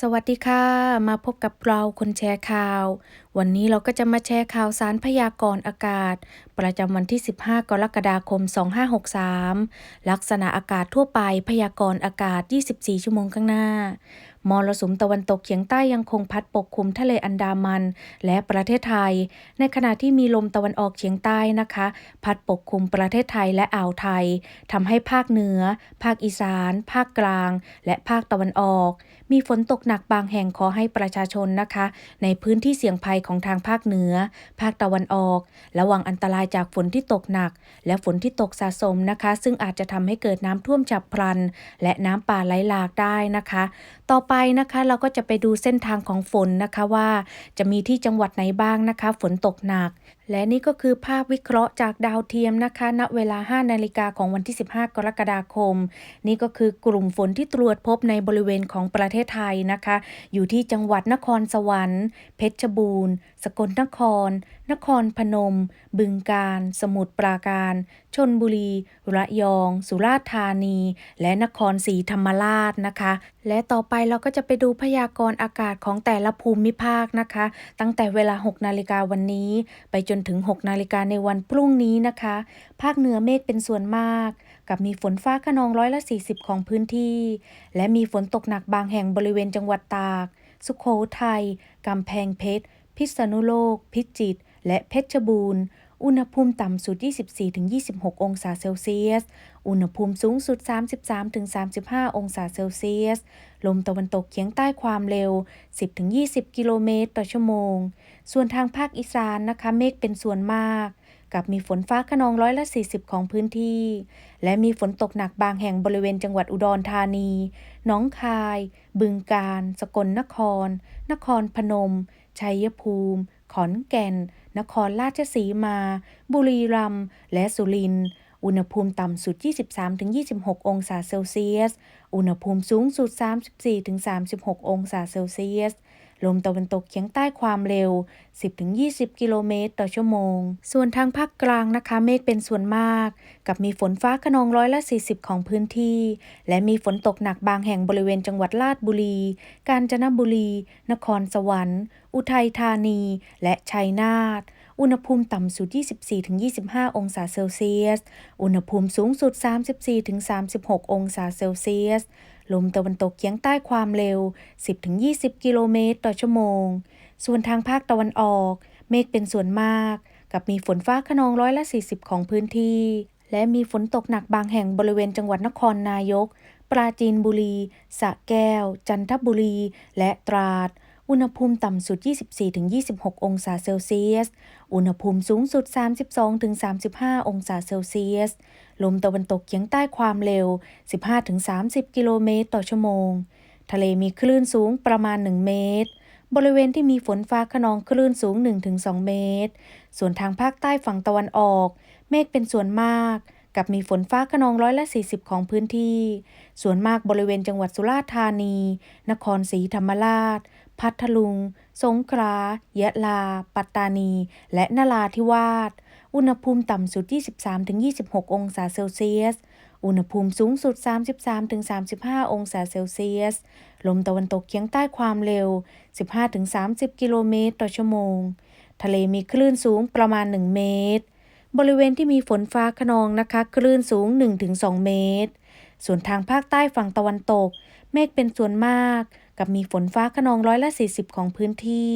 สวัสดีค่ะ มาพบกับเราคนแชร์ข่าว วันนี้เราก็จะมาแชร์ข่าวสารพยากรณ์อากาศ ประจำวันที่ 15 กรกฎาคม 2563 ลักษณะอากาศทั่วไปพยากรณ์อากาศ 24 ชั่วโมงข้างหน้ามรสุมตะวันตกเฉียงใต้ยังคงพัดปกคลุมทะเลอันดามัน และประเทศไทย ในขณะที่มีลมตะวันออกเฉียงใต้นะคะ พัดปกคลุมประเทศไทยและอ่าวไทยทำให้ภาคเหนือ ภาคอีสาน ภาคกลาง และภาคตะวันออกมีฝนตกหนักบางแห่งขอให้ประชาชนนะคะ ในพื้นที่เสี่ยงภัยของทางภาคเหนือ ภาคตะวันออก ระวังอันตรายจากฝนที่ตกหนัก และฝนที่ตกสะสมนะคะ ซึ่งอาจจะทำให้เกิดน้ำท่วมฉับพลัน และน้ำป่าไหลหลากได้นะคะ ต่อไปนะคะเราก็จะไปดูเส้นทางของฝนนะคะว่า จะมีที่จังหวัดไหนบ้างนะคะ ฝนตกหนัก และนี่ก็คือภาพวิเคราะห์จากดาวเทียมนะคะ ณ เวลา 5 นาฬิกาของวันที่ 15 กรกฎาคม นี่ก็คือกลุ่มฝนที่ตรวจพบในบริเวณของประเทศไทยนะคะ อยู่ที่จังหวัดนครสวรรค์ เพชรบูรณ์ สกลนคร นครพนม บึงกาฬ สมุทรปราการ ชนบุรี ระยอง สุราษฎร์ธานี และนครศรีธรรมราชนะคะ และต่อไปเราก็จะไปดูพยากรณ์อากาศของแต่ละภูมิภาคนะคะ ตั้งแต่เวลา 6 นาฬิกาวันนี้ ไปจนนถึง 6 นาฬิกาในวันพรุ่งนี้นะคะ ภาคเหนือเมฆเป็นส่วนมาก กับมีฝนฟ้าขนองร้อยละ 40 ของพื้นที่ และมีฝนตกหนักบางแห่งบริเวณจังหวัดตาก สุโขทัยกำแพงเพชร พิษณุโลก พิจิตร และเพชรบูรณ์ อุณหภูมิต่ำสุด 24-26 องศาเซลเซียส อุณหภูมิสูงสุด 33-35 องศาเซลเซียส ลมตะวันตกเฉียงใต้ความเร็ว 10-20 กิโลเมตรต่อชั่วโมง ส่วนทางภาคอีสานนะคะเมฆเป็นส่วนมาก กับมีฝนฟ้าขนองร้อยละ 40 ของพื้นที่ และมีฝนตกหนักบางแห่งบริเวณจังหวัดอุดรธานี หนองคาย บึงกาฬ สกลนคร นครพนม ชัยภูมิ ขอนแก่น นครราชสีมา บุรีรัมย์ และสุรินทร์ อุณหภูมิต่ำสุด 23-26 องศาเซลเซียส อุณหภูมิสูงสุด 34-36 องศาเซลเซียส ลมตะวันตกเฉียงใต้ความเร็ว 10-20 กิโลเมตรต่อชั่วโมง ส่วนทางภาคกลางนะคะ เมฆเป็นส่วนมาก กับมีฝนฟ้าขนองร้อยละ 40 ของพื้นที่ และมีฝนตกหนักบางแห่งบริเวณจังหวัดลาดบุรี กาญจนบุรี นครสวรรค์ อุทัยธานี และชัยนาทอุณหภูมิต่ำสุด 24-25 องศาเซลเซียส อุณหภูมิสูงสุด 34-36 องศาเซลเซียส ลมตะวันตกเฉียงใต้ความเร็ว 10-20 กิโลเมตรต่อชั่วโมง ส่วนทางภาคตะวันออก เมฆเป็นส่วนมาก กับมีฝนฟ้าขนองร้อยละ 40 ของพื้นที่ และมีฝนตกหนักบางแห่งบริเวณจังหวัดนครนายก ปราจีนบุรีสระแก้ว จันทบุรี และตราด อุณหภูมิต่ำสุด 24-26 องศาเซลเซียส อุณหภูมิสูงสุด 32-35 องศาเซลเซียส ลมตะวันตกเฉียงใต้ความเร็ว 15-30 กิโลเมตรต่อชั่วโมง ทะเลมีคลื่นสูงประมาณ 1 เมตร บริเวณที่มีฝนฟ้าขนองคลื่นสูง 1-2 เมตร ส่วนทางภาคใต้ฝั่งตะวันออก เมฆเป็นส่วนมาก กับมีฝนฟ้าขนองร้อยละ 40 ของพื้นที่ ส่วนมากบริเวณจังหวัดสุราษฎร์ธานี นครศรีธรรมราช พัทลุง สงขลายะลา ปัตตานี และนราธิวาส อุณหภูมิต่ำสุด 23-26 องศาเซลเซียส อุณหภูมิสูงสุด 33-35 องศาเซลเซียส ลมตะวันตกเฉียงใต้ความเร็ว 15-30 กิโลเมตรต่อชั่วโมง ทะเลมีคลื่นสูงประมาณ 1 เมตร บริเวณที่มีฝนฟ้าขนองนะคะ คลื่นสูง 1-2 เมตร ส่วนทางภาคใต้ฝั่งตะวันตก เมฆเป็นส่วนมาก กับมีฝนฟ้าขนองร้อยละ 40 ของพื้นที่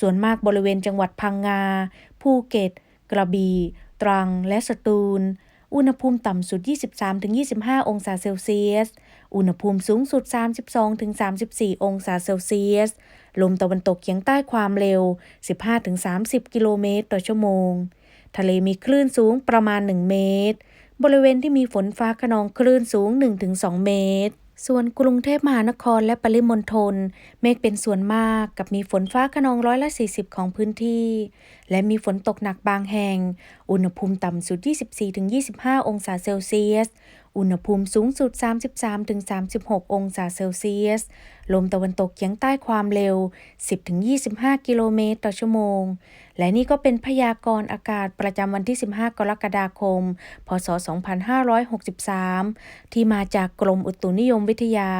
ส่วนมากบริเวณจังหวัดพังงา ภูเก็ต กระบี่ ตรัง และสตูล อุณหภูมิต่ำสุด 23-25 องศาเซลเซียส อุณหภูมิสูงสุด 32-34 องศาเซลเซียส ลมตะวันตกเฉียงใต้ความเร็ว 15-30 กิโลเมตรต่อชั่วโมง ทะเลมีคลื่นสูงประมาณ 1 เมตร บริเวณที่มีฝนฟ้าขนองคลื่นสูง 1-2 เมตร ส่วนกรุงเทพมหานครและปริมณฑลเมฆเป็นส่วนมากกับมีฝนฟ้าขนองร้อยละ40 ของพื้นที่ และมีฝนตกหนักบางแห่ง อุณหภูมิต่ำสุด 24-25 องศาเซลเซียส อุณหภูมิสูงสุด 33-36 องศาเซลเซียส ลมตะวันตกเฉียงใต้ความเร็ว 10-25 กิโลเมตรต่อชั่วโมง และนี่ก็เป็นพยากรณ์อากาศประจำวันที่ 15 กรกฎาคม พศ 2563 ที่มาจากกรมอุตุนิยมวิทยา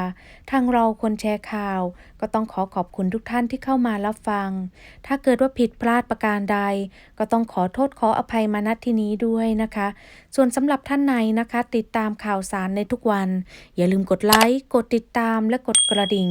ทางเราคนแชร์ข่าว ก็ต้องขอขอบคุณทุกท่านที่เข้ามารับฟัง ถ้าเกิดว่าผิดพลาดประการใด ก็ต้องขอโทษขออภัยมาณที่นี้ด้วยนะคะ ส่วนสำหรับท่านไหนนะคะ ติดตามข่าวสารในทุกวัน อย่าลืมกดไลค์ กดติดตามและกดกระดิ่ง